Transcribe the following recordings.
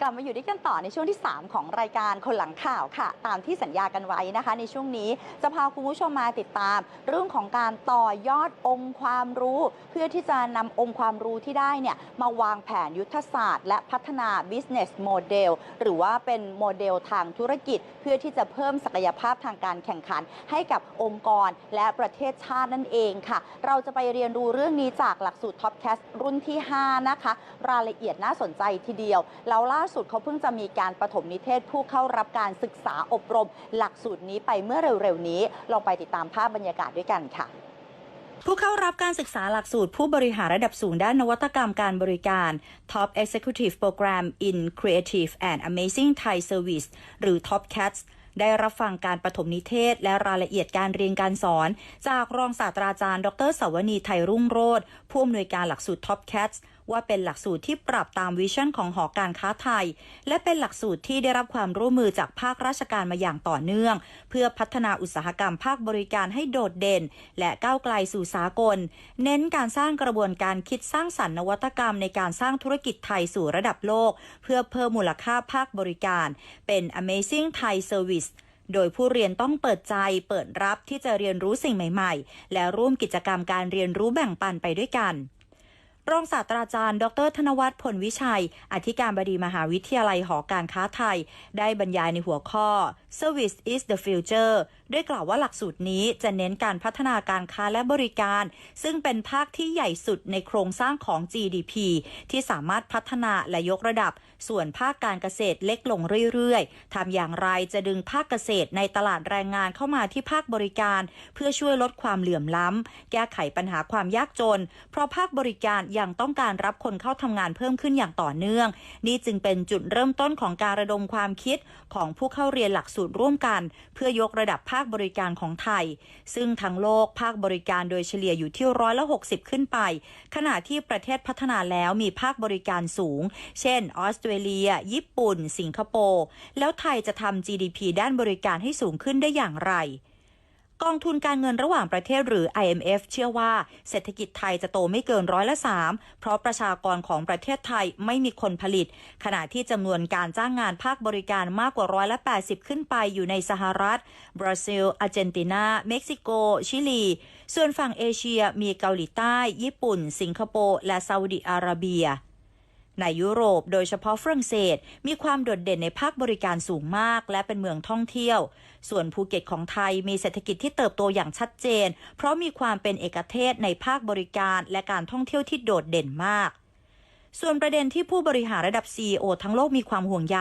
กลับมาอยู่ด้วยกันต่อในช่วงที่ 3 ของรายการคนหลังข่าวค่ะ ตามที่สัญญากันไว้นะคะ ในช่วงนี้จะพาคุณผู้ชมมาติดตาม เรื่องของการต่อยอดองค์ความรู้ เพื่อที่จะนำองค์ความรู้ที่ได้เนี่ยมาวางแผนยุทธศาสตร์ และพัฒนา business model หรือว่าเป็นโมเดลทางธุรกิจ เพื่อที่จะเพิ่มศักยภาพทางการแข่งขัน ให้กับองค์กรและประเทศชาตินั่นเองค่ะ เราจะไปเรียนรู้เรื่องนี้จากหลักสูตร Top Cast รุ่นที่ 5 นะคะ รายละเอียดน่าสนใจทีเดียวแล้วล่าสุดเขาเพิ่งจะมีการประถมนิเทศผู้เข้ารับการศึกษาอบรม หลักสูตรนี้ไปเมื่อเร็วๆนี้ ลองไปติดตามภาพบรรยากาศด้วยกันค่ะผู้เข้ารับการศึกษาหลักสูตรผู้บริหารระดับสูงด้านนวัตกรรมการบริการ Top Executive Program in Creative and Amazing Thai Service หรือ Top CATS ได้รับฟังการประถมนิเทศ และรายละเอียดการเรียนการสอน จากรองศาสตราจารย์ ดรสวนีไทยรุ่งโรธผู้อำนวยการหลักสูตร Top CATS ว่าเป็นหลักสูตรที่ปรับตามวิชั่นของหอการค้าไทย และเป็นหลักสูตรที่ได้รับความร่วมมือจากภาคราชการมาอย่างต่อเนื่อง เพื่อพัฒนาอุตสาหกรรมภาคบริการให้โดดเด่น และก้าวไกลสู่สากล เน้นการสร้างกระบวนการคิดสร้างสรรค์นวัตกรรมในการสร้างธุรกิจไทยสู่ระดับโลก เพื่อเพิ่มมูลค่าภาคบริการ เป็น Amazing Thai Service โดยผู้เรียนต้องเปิดใจเปิดรับที่จะเรียนรู้สิ่งใหม่ ๆ และร่วมกิจกรรมการเรียนรู้แบ่งปันไปด้วยกัน รองศาสตราจารย์ ดร ธนวัฒน์ผลวิชัย อธิการบดีมหาวิทยาลัยหอการค้าไทย ได้บรรยายในหัวข้อ Service is the future ด้วยกล่าวว่าหลักสูตรนี้จะเน้นการพัฒนาการค้าและบริการ ซึ่งเป็นภาคที่ใหญ่สุดในโครงสร้างของ GDP ที่สามารถพัฒนาและยกระดับ ส่วนภาคการเกษตรเล็กลงเรื่อยๆ ทำอย่างไรจะดึงภาคเกษตรในตลาดแรงงานเข้ามาที่ภาคบริการ เพื่อช่วยลดความเหลื่อมล้ำ แก้ไขปัญหาความยากจน เพราะภาคบริการยังต้องการรับคนเข้าทำงานเพิ่มขึ้นอย่างต่อเนื่อง นี่จึงเป็นจุดเริ่มต้นของการระดมความคิดของผู้เข้าเรียนหลักสูตรร่วมกัน เพื่อยกระดับภาคบริการของไทย ซึ่งทั้งโลกภาคบริการโดยเฉลี่ยอยู่ที่ร้อยละ 60 ขึ้นไป ขณะที่ประเทศพัฒนาแล้วมีภาคบริการสูง เช่น ออสเตรเลีย ญี่ปุ่น สิงคโปร์ แล้วไทยจะทำ GDP ด้านบริการให้สูงขึ้นได้อย่างไร กองทุนการเงินระหว่างประเทศหรือ IMF เชื่อว่าเศรษฐกิจไทยจะโตไม่เกินร้อยละสามเพราะประชากรของประเทศไทยไม่มีคนผลิต ขณะที่จำนวนการจ้างงานภาคบริการมากกว่าร้อยละ 80 ขึ้นไปอยู่ในสหรัฐ บราซิล อาร์เจนตินา เม็กซิโก ชิลี ส่วนฝั่งเอเชียมีเกาหลีใต้ ญี่ปุ่น สิงคโปร์ และซาอุดิอาระเบีย ในยุโรปโดยเฉพาะฝรั่งเศส มีความโดดเด่นในภาคบริการสูงมาก และเป็นเมืองท่องเที่ยว ส่วนภูเก็ตของไทยมีเศรษฐกิจที่เติบโตอย่างชัดเจน เพราะมีความเป็นเอกเทศในภาคบริการและการท่องเที่ยวที่โดดเด่นมาก ส่วนประเด็นที่ผู้บริหารระดับ CEO ทั้งโลกมีความห่วงใย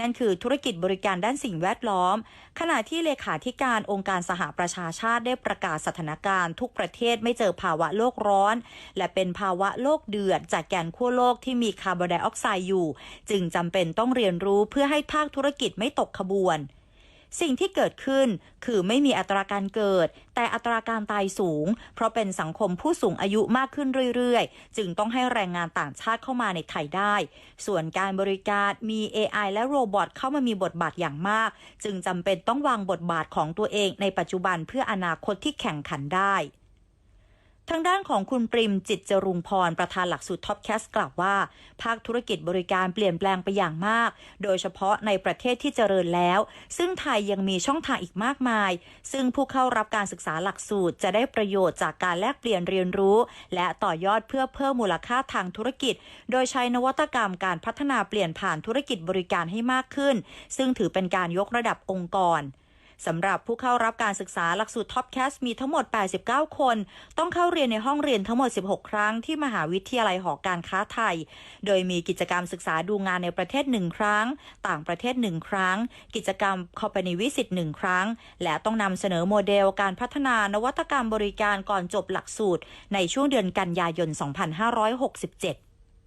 นั่นคือธุรกิจบริการด้านสิ่งแวดล้อม ขณะที่เลขาธิการองค์การสหประชาชาติได้ประกาศสถานการณ์ ทุกประเทศไม่เจอภาวะโลกร้อน และเป็นภาวะโลกเดือด จากแกนขั้วโลกที่มีคาร์บอนไดออกไซด์อยู่ จึงจำเป็นต้องเรียนรู้เพื่อให้ภาคธุรกิจไม่ตกขบวน สิ่งที่เกิดขึ้นคือไม่มีอัตราการเกิด แต่อัตราการตายสูง เพราะเป็นสังคมผู้สูงอายุมากขึ้นเรื่อยๆ จึงต้องให้แรงงานต่างชาติเข้ามาในไทยได้ ส่วนการบริการมี AI และโรบอทเข้ามามีบทบาทอย่างมาก จึงจำเป็นต้องวางบทบาทของตัวเองในปัจจุบันเพื่ออนาคตที่แข่งขันได้ ทางด้านของคุณปริมจิตจรุงพร ประธานหลักสูตรท็อปแคสกล่าวว่า ภาคธุรกิจบริการเปลี่ยนแปลงไปอย่างมาก โดยเฉพาะในประเทศที่เจริญแล้ว ซึ่งไทยยังมีช่องทางอีกมากมาย ซึ่งผู้เข้ารับการศึกษาหลักสูตรจะได้ประโยชน์จากการแลกเปลี่ยนเรียนรู้ และต่อยอดเพื่อเพิ่มมูลค่าทางธุรกิจ โดยใช้นวัตกรรมการพัฒนาเปลี่ยนผ่านธุรกิจบริการให้มากขึ้น ซึ่งถือเป็นการยกระดับองค์กร สำหรับผู้เข้ารับการศึกษาหลักสูตร Top Cast มีทั้งหมด 89 คน ต้องเข้าเรียนในห้องเรียนทั้งหมด 16 ครั้งที่มหาวิทยาลัยหอการค้าไทย โดยมีกิจกรรมศึกษาดูงานในประเทศ 1 ครั้ง ต่างประเทศ 1 ครั้ง กิจกรรม Company Visit 1ครั้ง และต้องนำเสนอโมเดลการพัฒนานวัตกรรมบริการก่อนจบหลักสูตร ในช่วงเดือนกันยายน 2567